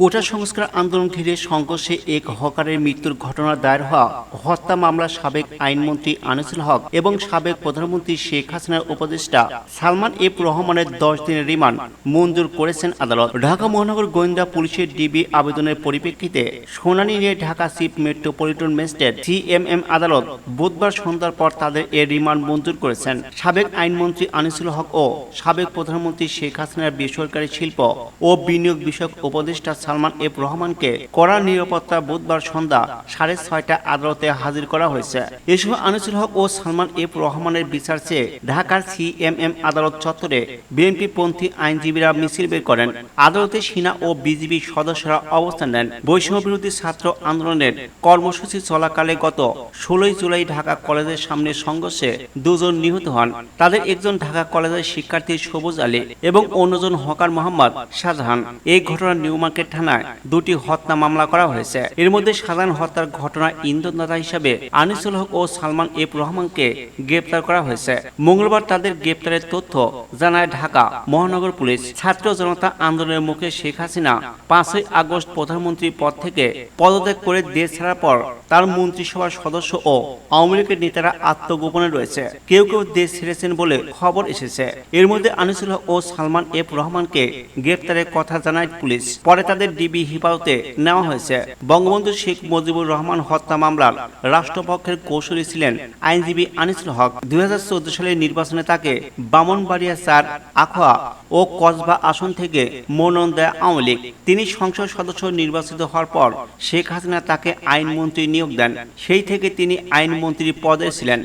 কোটা সংস্কার আন্দোলন ঘিরে সংঘর্ষে এক হকারের মৃত্যুর ঘটনা দায়ের হওয়া হত্যা মামলা সাবেক আইনমন্ত্রী আনিসুল হক এবং সাবেক প্রধানমন্ত্রী শেখ হাসিনার উপদেষ্টা সালমান এফ রহমানের দশ দিনের রিমান্ড মঞ্জুর করেছেন আদালত। ঢাকা মহানগর গোয়েন্দা পুলিশের ডিবি আবেদনের পরিপ্রেক্ষিতে শুনানি নিয়ে Dhaka chief metropolitan magistrate CMM আদালত বুধবার সন্ধ্যার পর তাদের এ রিমান্ড মঞ্জুর করেছেন। সাবেক আইনমন্ত্রী আনিসুল হক ও সাবেক প্রধানমন্ত্রী শেখ হাসিনার বেসরকারি শিল্প ও বিনিয়োগ বিষয়ক উপদেষ্টা সালমান এফ রহমানকে কড়া নিরাপত্তা বুধবার সন্ধ্যা সাড়ে ছয়টা আদালতে হাজির করা হয়েছে। এ সময় আনিসুল হক ও সালমান এফ রহমানের বিচার চেয়ে ঢাকার সিএমএম আদালত চত্বরে বিএনপি পন্থী আইনজীবীরা মিছিল বের করেন। আদালতে সিনা ও বিজিবি সদস্যরা অবস্থান নেন। বৈষম্য বিরোধী ছাত্র আন্দোলনের কর্মসূচি চলাকালে গত ষোলোই জুলাই ঢাকা কলেজের সামনে সংঘর্ষে দুজন নিহত হন। তাদের একজন ঢাকা কলেজের শিক্ষার্থী সবুজ আলী এবং অন্যজন হকার মোহাম্মদ শাহজাহান। এই ঘটনা নিউ মার্কেট থানায় দুটি হত্যা মামলা করা হয়েছে। এর মধ্যে শাহজাহান হত্যার ঘটনা ইন্ধনদাতা হিসাবে আনিসুল হক ও সালমান এফ রহমানকে গ্রেপ্তার করা হয়েছে। মঙ্গলবার তাদের গ্রেপ্তারের তথ্য জানায় ঢাকা মহানগর পুলিশ। ছাত্র জনতা আন্দোলনের মুখে শেখ হাসিনা পাঁচই আগস্ট প্রধানমন্ত্রী পদ থেকে পদত্যাগ করে দেশ ছাড়ার পর তার মন্ত্রিসভার সদস্য ও আওয়ামী লীগের নেতারা আত্মগোপনে রয়েছে। কেউ কেউ দেশ ছেড়েছেন বলে খবর এসেছে। এর মধ্যে আনিসুল হক ও সালমান এফ রহমানকে গ্রেপ্তারের কথা জানায় পুলিশ। পরে তাদের ডিবি হেফাজতে নেওয়া হয়েছে। বঙ্গবন্ধু শেখ মুজিবুর রহমান হত্যা মামলার রাষ্ট্রপক্ষের কৌশলী ছিলেন আইনজীবী আনিসুল হক। দুই সালের নির্বাচনে তাকে বামনবাড়িয়া চার, আখোয়া ও কসবা আসন থেকে মনোনয়ন দেয় আওয়ামী লীগ। তিনি সংসদ সদস্য নির্বাচিত হওয়ার পর শেখ হাসিনা তাকে আইনমন্ত্রী নিয়োগ দেন। সেই থেকে তিনি আইনমন্ত্রী পদে ছিলেন।